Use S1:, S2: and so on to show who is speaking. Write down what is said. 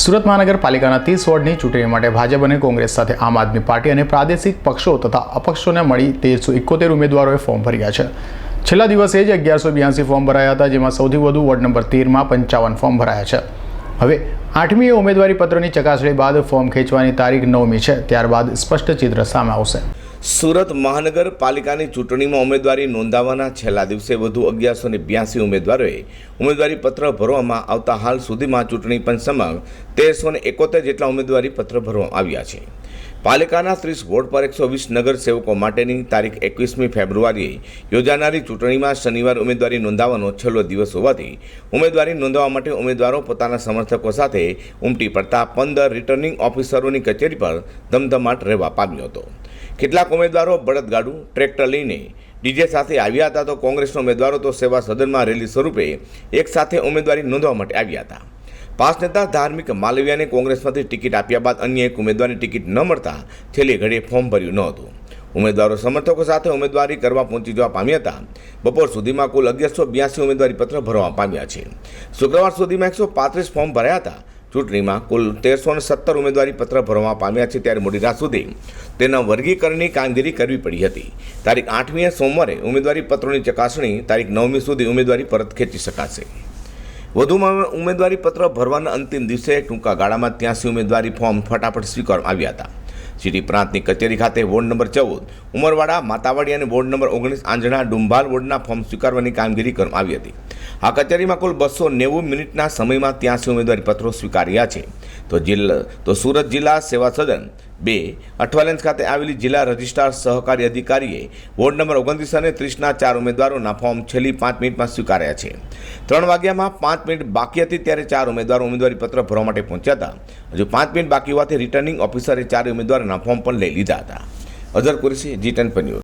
S1: સુરત મહાનગરપાલિકાના ત્રીસ વોર્ડની ચૂંટણી માટે ભાજપ અને કોંગ્રેસ સાથે આમ આદમી પાર્ટી અને પ્રાદેશિક પક્ષો તથા અપક્ષોને મળી તેરસો એકોતેર ઉમેદવારોએ ફોર્મ ભર્યા છે. છેલ્લા દિવસે જ અગિયારસો બ્યાસી ફોર્મ ભરાયા હતા, જેમાં સૌથી વધુ વોર્ડ નંબર તેરમાં પંચાવન ફોર્મ ભરાયા છે. હવે આઠમીએ ઉમેદવારી પત્રોની ચકાસણી બાદ ફોર્મ ખેંચવાની તારીખ નવમી છે, ત્યારબાદ સ્પષ્ટ ચિત્ર સામે આવશે.
S2: સુરત મહાનગરપાલિકાની ચૂંટણીમાં ઉમેદવારી નોંધાવવાના છેલ્લા દિવસે વધુ અગિયારસો ને બ્યાસી ઉમેદવારોએ ઉમેદવારી પત્ર ભરવામાં આવતા હાલ સુધીમાં ચૂંટણી પંચ સમક્ષ તેરસો ને એકોતેર જેટલા ઉમેદવારી પત્ર ભરવામાં આવ્યા છે. પાલિકાના ત્રીસ વોર્ડ પર એકસો વીસ નગર સેવકો માટેની તારીખ એકવીસમી ફેબ્રુઆરીએ યોજાનારી ચૂંટણીમાં શનિવાર ઉમેદવારી નોંધાવવાનો છેલ્લો દિવસ હોવાથી ઉમેદવારી નોંધાવવા માટે ઉમેદવારો પોતાના સમર્થકો સાથે ઉમટી પડતા પંદર રિટર્નિંગ ઓફિસરોની કચેરી પર ધમધમાટ રહેવા પામ્યો હતો. કેટલાક ઉમેદવારો બળદગાડું, ટ્રેક્ટર લઈને ડીજે સાથે આવ્યા હતા તો કોંગ્રેસના ઉમેદવારો તો સેવા સદનમાં રેલી સ્વરૂપે એક સાથે ઉમેદવારી નોંધવા માટે આવ્યા હતા. પાસ નેતા ધાર્મિક માલવિયાને કોંગ્રેસમાંથી ટિકિટ આપ્યા બાદ અન્ય એક ઉમેદવારની ટિકિટ ન મળતા છેલ્લી ઘડીએ ફોર્મ ભર્યું ન હતું. ઉમેદવારો સમર્થકો સાથે ઉમેદવારી કરવા પહોંચી જવા પામ્યા હતા. બપોર સુધીમાં કુલ અગિયારસો બ્યાસી ઉમેદવારી પત્ર ભરવા પામ્યા છે. શુક્રવાર સુધીમાં એકસો પાંત્રીસ ફોર્મ ભરાયા હતા. ચૂંટણીમાં કુલ તેરસો ને સત્તર ઉમેદવારી પત્ર ભરવા પામ્યા છે ત્યારે મોડી રાત સુધી તેના વર્ગીકરણની કામગીરી કરવી પડી હતી. તારીખ આઠમીએ સોમવારે ઉમેદવારી પત્રોની ચકાસણી, તારીખ નવમી સુધી ઉમેદવારી પરત ખેંચી શકાશે. વધુમાં ઉમેદવારી પત્ર ભરવાના અંતિમ દિવસે ટૂંકા ગાળામાં ત્યાંસી ઉમેદવારી ફોર્મ ફટાફટ સ્વીકારવામાં આવ્યા હતા. સિટી પ્રાંતની કચેરી ખાતે વોર્ડ નંબર ચૌદ, ઉમરવાડા, માતાવાડી અને વોર્ડ નંબર ઓગણીસ, આંજણા, ડુંભાલ વોર્ડના ફોર્મ સ્વીકારવાની કામગીરી કરવામાં આવી હતી. આ કચેરીમાં કુલ બસો નેવું મિનિટના સમયમાં ત્યાંસી ઉમેદવારી પત્રો સ્વીકાર્યા છે. તો જિલ્લા, તો સુરત જિલ્લા સેવા સદન બે અઠવાલેન્સ ખાતે આવેલી જિલ્લા રજિસ્ટ્રાર સહકારી અધિકારીએ વોર્ડ નંબર ઓગણત્રીસ અને ત્રીસના ચાર ઉમેદવારોના ફોર્મ છેલ્લી પાંચ મિનિટમાં સ્વીકાર્યા છે. ત્રણ વાગ્યામાં પાંચ મિનિટ બાકી હતી ત્યારે ચાર ઉમેદવારો ઉમેદવારી પત્ર ભરવા માટે પહોંચ્યા હતા. હજુ પાંચ મિનિટ બાકી હોવાથી રિટર્નિંગ ઓફિસરે ચાર ઉમેદવારોના ફોર્મ પણ લઈ લીધા હતા. અઝર કુરેશી જી ટેન